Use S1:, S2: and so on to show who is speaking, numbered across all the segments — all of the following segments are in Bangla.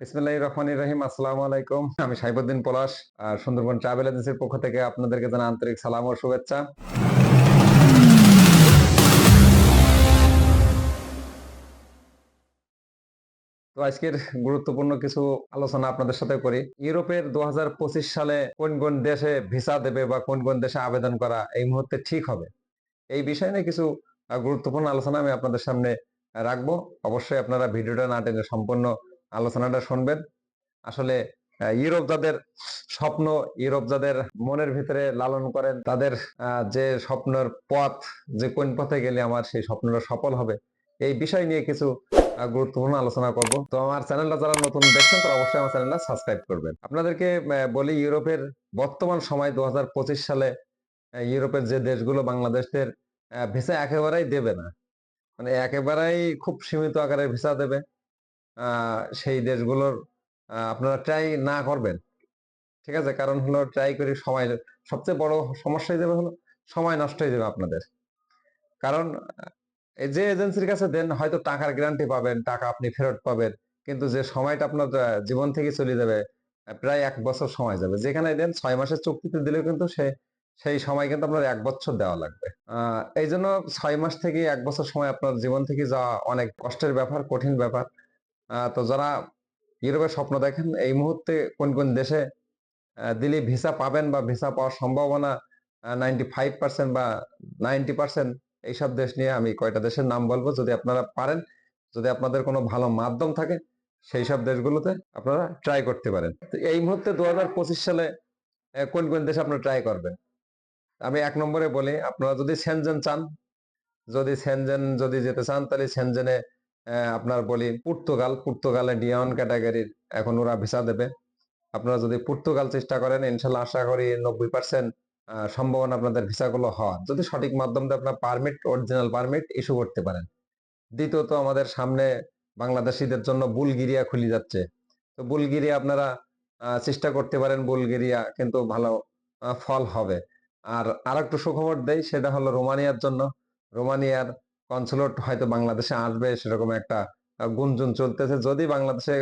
S1: বিসমিল্লাহির রহমানির রহিম, আসসালামু আলাইকুম। আমি সাইবুদ্দিন পলাশ, আর সুন্দরবন ট্রাভেল এজেন্সির পক্ষ থেকে আপনাদেরকে জানা আন্তরিক সালাম ও শুভেচ্ছা। তো আজকের গুরুত্বপূর্ণ কিছু আলোচনা আপনাদের সাথে করি। ইউরোপের দু হাজার পঁচিশ সালে কোন কোন দেশে ভিসা দেবে বা কোন কোন দেশে আবেদন করা এই মুহূর্তে ঠিক হবে? এই বিষয় নিয়ে কিছু গুরুত্বপূর্ণ আলোচনা আমি আপনাদের সামনে রাখব। অবশ্যই আপনারা ভিডিওটা না টেনে সম্পূর্ণ আলোচনাটা শুনবেন। আসলে ইউরোপ যাদের স্বপ্ন, ইউরোপ যাদের মনের ভিতরে লালন করেন, তাদের যে স্বপ্নের পথ, যে কোন পথে গেলে আমার সেই স্বপ্নটা সফল হবে, এই বিষয় নিয়ে কিছু গুরুত্বপূর্ণ আলোচনা করব। তো আমার চ্যানেলটা যারা নতুন দেখছেন, তারা অবশ্যই আমার চ্যানেলটা সাবস্ক্রাইব করবেন। আপনাদেরকে বলি ইউরোপের বর্তমান সময় দু হাজার পঁচিশ সালে ইউরোপের যে দেশগুলো বাংলাদেশের ভিসা একেবারেই দেবে না। মানে একেবারেই খুব সীমিত আকারে ভিসা দেবে। সেই দেশগুলোর আপনারা ট্রাই না করবেন। ঠিক আছে? কারণ হলো ট্রাই করি সময় সবচেয়ে বড় সমস্যা হয়ে যাবে হলো সময় নষ্ট হয়ে যাবে আপনাদের। কারণ যে এজেন্সির কাছে দেন হয়তো টাকার গ্যারান্টি পাবেন টাকা আপনি ফেরত পাবেন কিন্তু যে সময়টা আপনার জীবন থেকে চলে যাবে প্রায় এক বছর সময় যাবে। যেখানে দেন ছয় মাসের চুক্তিতে দিলেও কিন্তু সে সেই সময় কিন্তু আপনার এক বছর দেওয়া লাগবে। আহ, এই জন্য ছয় মাস থেকে এক বছর সময় আপনার জীবন থেকে যাওয়া অনেক কষ্টের ব্যাপার কঠিন ব্যাপার। তো যারা ইউরোপের স্বপ্ন দেখেন, এই মুহূর্তে কোন কোন দেশে দিলে ভিসা পাবেন বা ভিসা পাওয়ার সম্ভাবনা নাইনটি ফাইভ পার্সেন্ট বা নাইনটি পার্সেন্ট এইসব দেশ নিয়ে আমি কয়টা দেশের নাম বলব, যদি আপনারা পারেন, যদি আপনাদের কোনো ভালো মাধ্যম থাকে সেই সব দেশগুলোতে আপনারা ট্রাই করতে পারেন। এই মুহূর্তে দু হাজার পঁচিশ সালে কোন কোন দেশে আপনারা ট্রাই করবেন? আমি এক নম্বরে বলি, আপনারা যদি সেনজেন চান, যদি সেনজেন যদি যেতে চান, তাহলে সেনজেনে আপনার বলি পর্তুগাল, পর্তুগালে ডিয়ন ক্যাটাগরির এখন ওরা ভিসা দেবে। আপনারা যদি পর্তুগাল চেষ্টা করেন, ইনশাল্লাহ আশা করি নব্বই পার্সেন্ট সম্ভাবনা আপনাদের ভিসাগুলো হওয়ার। যদি সঠিক মাধ্যম দিয়ে আপনার পারমিট অরিজিনাল পারমিট ইস্যু করতে পারেন। দ্বিতীয়ত আমাদের সামনে বাংলাদেশিদের জন্য বুলগেরিয়া খুলে যাচ্ছে। তো বুলগেরিয়া আপনারা চেষ্টা করতে পারেন বুলগেরিয়া কিন্তু ভালো ফল হবে। আর আরেকটু সুখবর দেয় সেটা হলো রোমানিয়ার জন্য। রোমানিয়ার কনসুলেট হয়তো বাংলাদেশে আসবে, সেরকম একটা গুঞ্জন চলতেছে। যদি বাংলাদেশে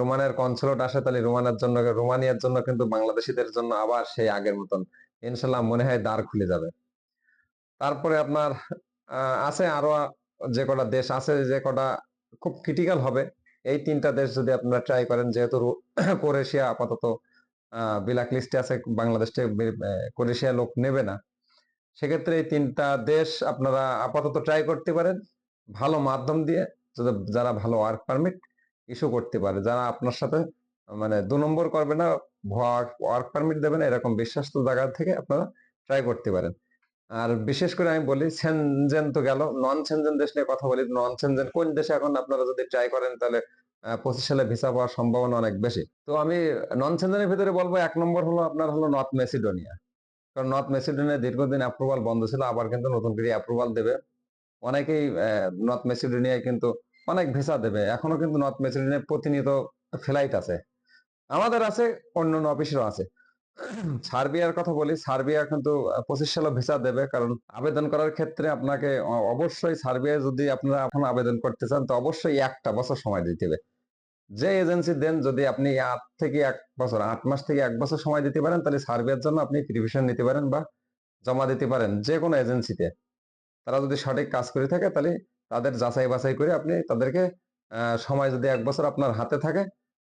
S1: রোমানের কনসুলেট আসে, তাহলে রোমানের জন্য, রোমানিয়ার জন্য কিন্তু বাংলাদেশিদের জন্য আবার সেই আগের মতন, ইনশাল্লাহ মনে হয় দ্বার খুলে যাবে। তারপরে আপনার আছে আরও যে কটা দেশ আছে, যে কটা খুব ক্রিটিক্যাল হবে। এই তিনটা দেশ যদি আপনারা ট্রাই করেন, যেহেতু ক্রোয়েশিয়া আপাতত ব্ল্যাক লিস্টে আছে, বাংলাদেশ ক্রোয়েশিয়া লোক নেবে না। সেক্ষেত্রে এই তিনটা দেশ আপনারা আপাতত ট্রাই করতে পারেন। ভালো মাধ্যম দিয়ে যারা ভালো ওয়ার্ক পারমিট ইস্যু করতে পারে। যারা আপনার সাথে মানে দু নম্বর করবে না ওয়ার্ক পারমিট দেবে না, এরকম বিশ্বাস্ত জায়গা থেকে আপনারা ট্রাই করতে পারেন। আর বিশেষ করে আমি বলি সেনজেন তো গেল। নন সেনজেন দেশ নিয়ে কথা বলি নন সেনজেন কোন দেশে এখন আপনারা যদি ট্রাই করেন, তাহলে পঁচিশ সালে ভিসা পাওয়ার সম্ভাবনা অনেক বেশি। তো আমি নন সেনজেনের ভিতরে বলব, এক নম্বর হলো আপনার হলো নর্থ মেসিডোনিয়া কারণ নর্থ মেসিডোনিয়া দীর্ঘদিন অ্যাপ্রুভাল বন্ধ ছিল, আবার কিন্তু নতুন করে অ্যাপ্রুভাল দেবে। অনেকেই নর্থ মেসিডোনিয়ায় কিন্তু অনেক ভিসা দেবে। এখনও কিন্তু নর্থ মেসিডোনিয়ায় প্রতিনিয়ত ফ্লাইট আছে। আমাদের আছে অন্য অন্য অফিসেরও আছে। সার্বিয়ার কথা বলি, সার্বিয়া কিন্তু পঁচিশ সালে ভিসা দেবে। কারণ আবেদন করার ক্ষেত্রে আপনাকে অবশ্যই সার্বিয়া যদি আপনারা এখন আবেদন করতে চান, তো অবশ্যই একটা বছর সময় দিতে হবে। যে এজেন্সি দেন, যদি আপনি আট থেকে এক বছর, আট মাস থেকে এক বছর সময় দিতে পারেন, তাহলে সার্ভের জন্য আপনি প্রিভিশন নিতে পারেন বা জমা দিতে পারেন যে কোনো এজেন্সিতে তারা যদি সঠিক কাজ করে থাকে, তাহলে তাদের যাচাই বাছাই করে আপনি তাদেরকে সময় যদি এক বছর আপনার হাতে থাকে,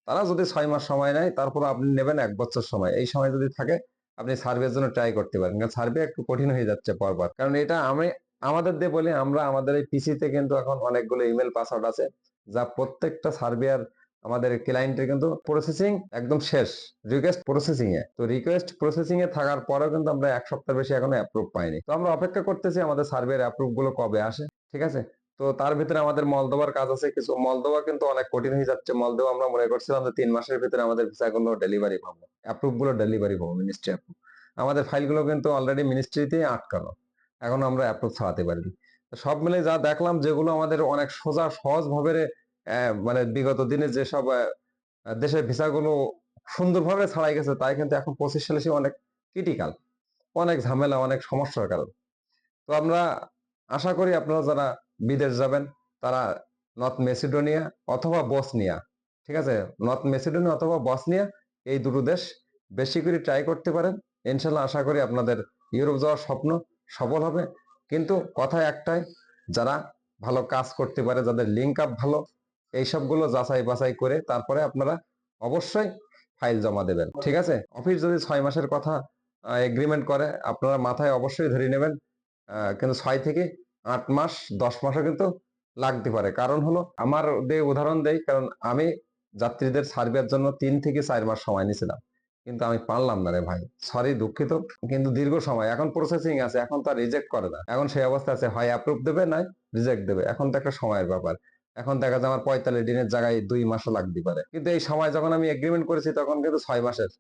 S1: তারা যদি ছয় মাস সময় নেয় তারপর আপনি নেবেন এক বছর সময়। এই সময় যদি থাকে, আপনি সার্ভের জন্য ট্রাই করতে পারেন। কারণ সার্ভে একটু কঠিন হয়ে যাচ্ছে পরপর। কারণ এটা আমি, আমাদের দিয়ে বলি, আমরা আমাদের এই পিসিতে কিন্তু এখন অনেকগুলো ইমেল পাসওয়ার্ড আছে, যা প্রত্যেকটা সার্ভিয়ার আমাদের ক্লায়েন্টের কিন্তু প্রসেসিং একদম শেষ রিকোয়েস্ট প্রসেসিং এ তো রিকোয়েস্ট প্রসেসিং এ থাকার পরেও কিন্তু আমরা এক সপ্তাহ বেশি এখনও অ্যাপ্রুভ পাইনি। তো আমরা অপেক্ষা করতেছি আমাদের সার্ভের অ্যাপ্রুভগুলো কবে আসে, ঠিক আছে? তো তার ভিতরে আমাদের মলদোবার কাজ আছে, কিছু মলদোবা কিন্তু অনেক কঠিন হয়ে যাচ্ছে। মলদোবা আমরা মনে করছিলাম যে তিন মাসের ভিতরে আমাদের ভিসা গুলো ডেলিভারি পাবো অ্যাপ্রুভগুলো ডেলিভারি পাবো মিনিস্ট্রি অ্যাপ্রুভ আমাদের ফাইলগুলো কিন্তু অলরেডি মিনিস্ট্রিতে আটকানো, এখন আমরা অ্যাপ্রুভ ছাড়াতে পারিনি। সব মিলে যা দেখলাম, যেগুলো আমাদের অনেক সোজা সহজ ভাবে মানে বিগত দিনে যেসব দেশের ভিসাগুলো সুন্দরভাবে ছাড়াই গেছে, তাই কিন্তু এখন পঁচিশ সালে এসে অনেক ক্রিটিক্যাল অনেক ঝামেলা, অনেক সমস্যার কারণ। তো আমরা আশা করি আপনারা যারা বিদেশ যাবেন, তারা নর্থ মেসিডোনিয়া অথবা বসনিয়া, ঠিক আছে? নর্থ মেসিডোনিয়া অথবা বসনিয়া, এই দুটো দেশ বেশি করে ট্রাই করতে পারেন। ইনশাল্লাহ আশা করি আপনাদের ইউরোপ যাওয়ার স্বপ্ন সফল হবে। কিন্তু কথা একটাই, যারা ভালো কাজ করতে পারে, যাদের লিঙ্ক আপ ভালো এই সবগুলো যাচাই বাছাই করে তারপরে আপনারা অবশ্যই ফাইল জমা দেবেন, ঠিক আছে? অফিস যদি ছয় মাসের কথা এগ্রিমেন্ট করে, আপনারা মাথায় অবশ্যই ধরে নেবেন কিন্তু ছয় থেকে আট মাস, দশ মাসও কিন্তু লাগতে পারে। কারণ হলো, আমার দিয়ে উদাহরণ দেই, কারণ আমি যাত্রীদের সার্ভের জন্য তিন থেকে চার মাস সময় নিয়েছিলাম। কিন্তু আমি পারলাম না রে ভাই সরি দুঃখিত, কিন্তু দীর্ঘ সময়, এখন প্রসেসিং আছে, এখন তো রিজেক্ট করে না। এখন সেই অবস্থা আছে, হয় অ্যাপ্রুভ দেবে নাই রিজেক্ট দেবে। এখন তো একটা সময়ের ব্যাপার। এখন দেখা যায় আমার পঁয়তাল্লিশ দিনের জায়গায় দুই মাসও লাগতে পারে। কিন্তু এই সময় যখন আমি এগ্রিমেন্ট করেছি, তখন কিন্তু ছয় মাসের।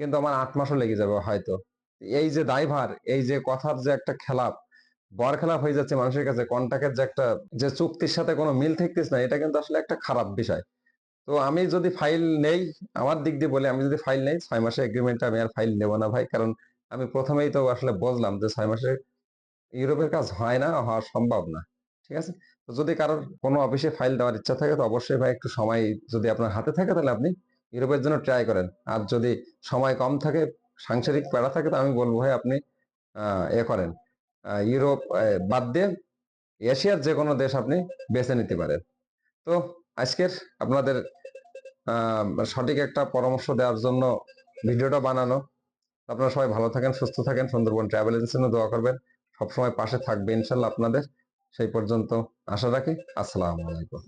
S1: কিন্তু আমার আট মাসও লেগে যাবে হয়তো। এই যে দায়ভার এই যে কথার যে একটা খেলাপ বর খেলাপ হয়ে যাচ্ছে মানুষের কাছে কন্টাক্টের যে একটা, যে চুক্তির সাথে কোনো মিল থাকতেছে না, এটা কিন্তু আসলে একটা খারাপ বিষয়। তো আমি যদি ফাইল নেই, আমার দিক দিয়ে বলে, আমি যদি ফাইল নেই, ছয় মাসের এগ্রিমেন্ট আমি আর ফাইল নেব না ভাই। কারণ আমি প্রথমেই তো আসলে বুঝলাম যে ছয় মাসে ইউরোপের কাজ হয় না, হওয়া সম্ভব না। ঠিক আছে? তো যদি কারোর কোনো অফিসে ফাইল দেওয়ার ইচ্ছা থাকে, তো অবশ্যই ভাই একটু সময় যদি আপনার হাতে থাকে, তাহলে আপনি ইউরোপের জন্য ট্রাই করেন। আর যদি সময় কম থাকে, সাংসারিক প্যারা থাকে, তো আমি বলব ভাই আপনি এ করেন। ইউরোপ বাদ দিয়ে এশিয়ার যে কোনো দেশ আপনি বেছে নিতে পারেন। তো আজকের আপনাদের সঠিক একটা পরামর্শ দেওয়ার জন্য ভিডিওটা বানানো। আপনারা সবাই ভালো থাকেন, সুস্থ থাকেন, সুন্দরবন ট্রাভেল এজেন্সির জন্য দোয়া করবেন। সবসময় পাশে থাকবে ইনশাল্লাহ আপনাদের। সেই পর্যন্ত আশা রাখি। আসসালামু আলাইকুম।